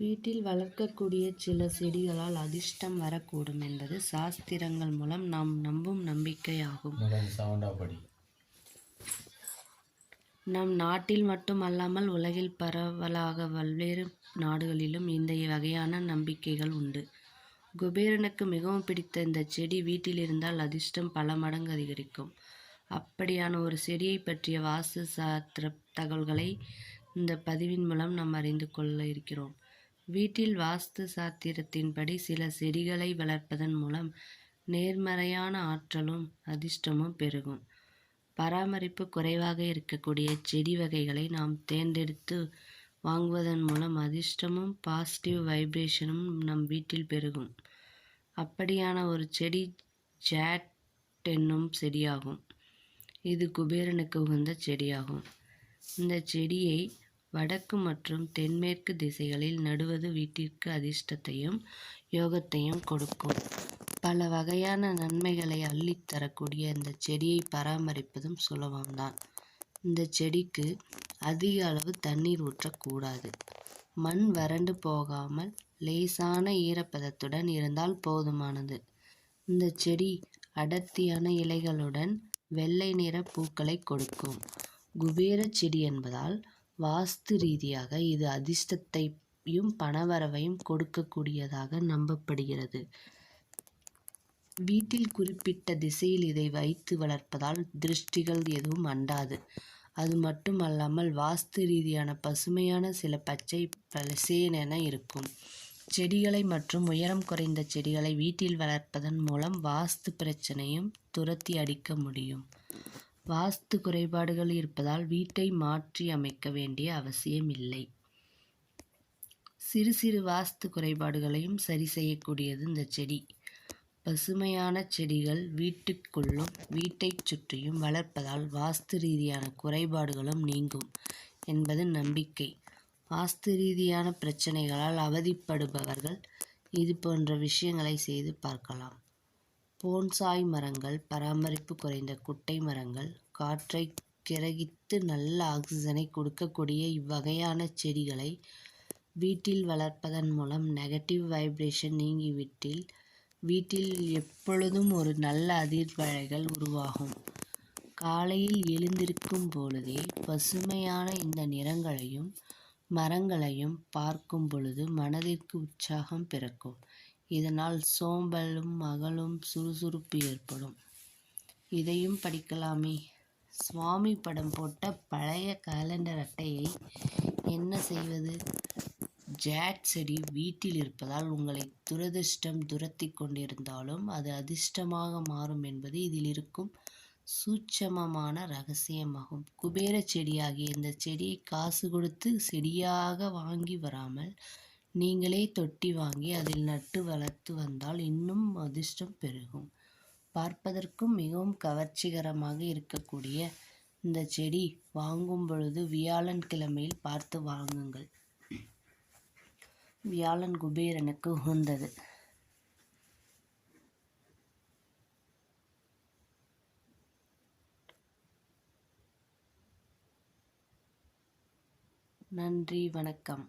வீட்டில் வளர்க்கக்கூடிய சில செடிகளால் அதிர்ஷ்டம் வரக்கூடும் என்பது சாஸ்திரங்கள் மூலம் நாம் நம்பும் நம்பிக்கையாகும். நம் நாட்டில் மட்டுமல்லாமல் உலகில் பரவலாக பல்வேறு நாடுகளிலும் இந்த வகையான நம்பிக்கைகள் உண்டு. குபேரனுக்கு மிகவும் பிடித்த இந்த செடி வீட்டில் இருந்தால் அதிர்ஷ்டம் பல மடங்கு அதிகரிக்கும். அப்படியான ஒரு செடியை பற்றிய வாஸ்து சாஸ்திர தகவல்களை இந்த பதிவின் மூலம் நாம் அறிந்து கொள்ள இருக்கிறோம். வீட்டில் வாஸ்து சாத்திரத்தின்படி சில செடிகளை வளர்ப்பதன் மூலம் நேர்மறையான ஆற்றலும் அதிர்ஷ்டமும் பெருகும். பராமரிப்பு குறைவாக இருக்கக்கூடிய செடி வகைகளை நாம் தேர்ந்தெடுத்து வாங்குவதன் மூலம் அதிர்ஷ்டமும் பாசிட்டிவ் வைப்ரேஷனும் நம் வீட்டில் பெருகும். அப்படியான ஒரு செடி ஜாட் என்னும் செடியாகும். இது குபேரனுக்கு உகந்த செடியாகும். இந்த செடியை வடக்கு மற்றும் தென்மேற்கு திசைகளில் நடுவது வீட்டிற்கு அதிர்ஷ்டத்தையும் யோகத்தையும் கொடுக்கும். பல வகையான நன்மைகளை அள்ளித் தரக்கூடிய இந்த செடியை பராமரிப்பதும் சுலபம்தான். இந்த செடிக்கு அதிக அளவு தண்ணீர் ஊற்றக்கூடாது. மண் வறண்டு போகாமல் லேசான ஈரப்பதத்துடன் இருந்தால் போதுமானது. இந்த செடி அடர்த்தியான இலைகளுடன் வெள்ளை நிற பூக்களை கொடுக்கும். குபேர செடி என்பதால் வாஸ்து ரீதியாக இது அதிர்ஷ்டத்தையும் பணவரவையும் கொடுக்கக்கூடியதாக நம்பப்படுகிறது. வீட்டில் குறிப்பிட்ட திசையில் இதை வைத்து வளர்ப்பதால் திருஷ்டிகள் எதுவும் அண்டாது. அது மட்டுமல்லாமல் வாஸ்து ரீதியான பசுமையான சில பச்சை பசேனென இருக்கும். செடிகளை மற்றும் உயரம் குறைந்த செடிகளை வீட்டில் வளர்ப்பதன் மூலம் வாஸ்து பிரச்சனையும் துரத்தி அடிக்க முடியும். வாஸ்து குறைபாடுகள் இருப்பதால் வீட்டை மாற்றி அமைக்க வேண்டிய அவசியம் இல்லை. சிறு சிறு வாஸ்து குறைபாடுகளையும் சரி செய்யக்கூடியது இந்த செடி. பசுமையான செடிகள் வீட்டுக்குள்ளும் வீட்டைச் சுற்றியும் வளர்ப்பதால் வாஸ்து ரீதியான குறைபாடுகளும் நீங்கும் என்பது நம்பிக்கை. வாஸ்து ரீதியான பிரச்சனைகளால் அவதிப்படுபவர்கள் இது போன்ற விஷயங்களை செய்து பார்க்கலாம். போன்சாய் மரங்கள் பராமரிப்பு குறைந்த குட்டை மரங்கள் காற்றை கிரகித்து நல்ல ஆக்சிஜனை கொடுக்கக்கூடிய இவ்வகையான செடிகளை வீட்டில் வளர்ப்பதன் மூலம் நெகட்டிவ் வைப்ரேஷன் நீங்கிவிட்டில் வீட்டில் எப்பொழுதும் ஒரு நல்ல அதிர்வலைகள் உருவாகும். காலையில் எழுந்திருக்கும் பொழுதே பசுமையான இந்த நிறங்களையும் மரங்களையும் பார்க்கும் பொழுது மனதிற்கு உற்சாகம் பிறக்கும். இதனால் சோம்பலும் மகளும் சுறுசுறுப்பு ஏற்படும். இதையும் படிக்கலாமே. சுவாமி படம் போட்ட பழைய காலண்டர் அட்டையை என்ன செய்வது? ஜாட் செடி வீட்டில் இருப்பதால் உங்களை துரதிர்ஷ்டம் துரத்தி கொண்டிருந்தாலும் அது அதிர்ஷ்டமாக மாறும் என்பது இதில் இருக்கும் சூட்சமமான ரகசியமாகும். குபேர செடியாகிய இந்த செடியை காசு கொடுத்து செடியாக வாங்கி வராமல் நீங்களே தொட்டி வாங்கி அதில் நட்டு வளர்த்து வந்தால் இன்னும் அதிர்ஷ்டம் பெருகும். பார்ப்பதற்கும் மிகவும் கவர்ச்சிகரமாக இருக்கக்கூடிய இந்த செடி வாங்கும் பொழுது வியாழன் கிழமையில் பார்த்து வாங்குங்கள். வியாழன் குபேரனுக்கு உகந்தது. நன்றி வணக்கம்.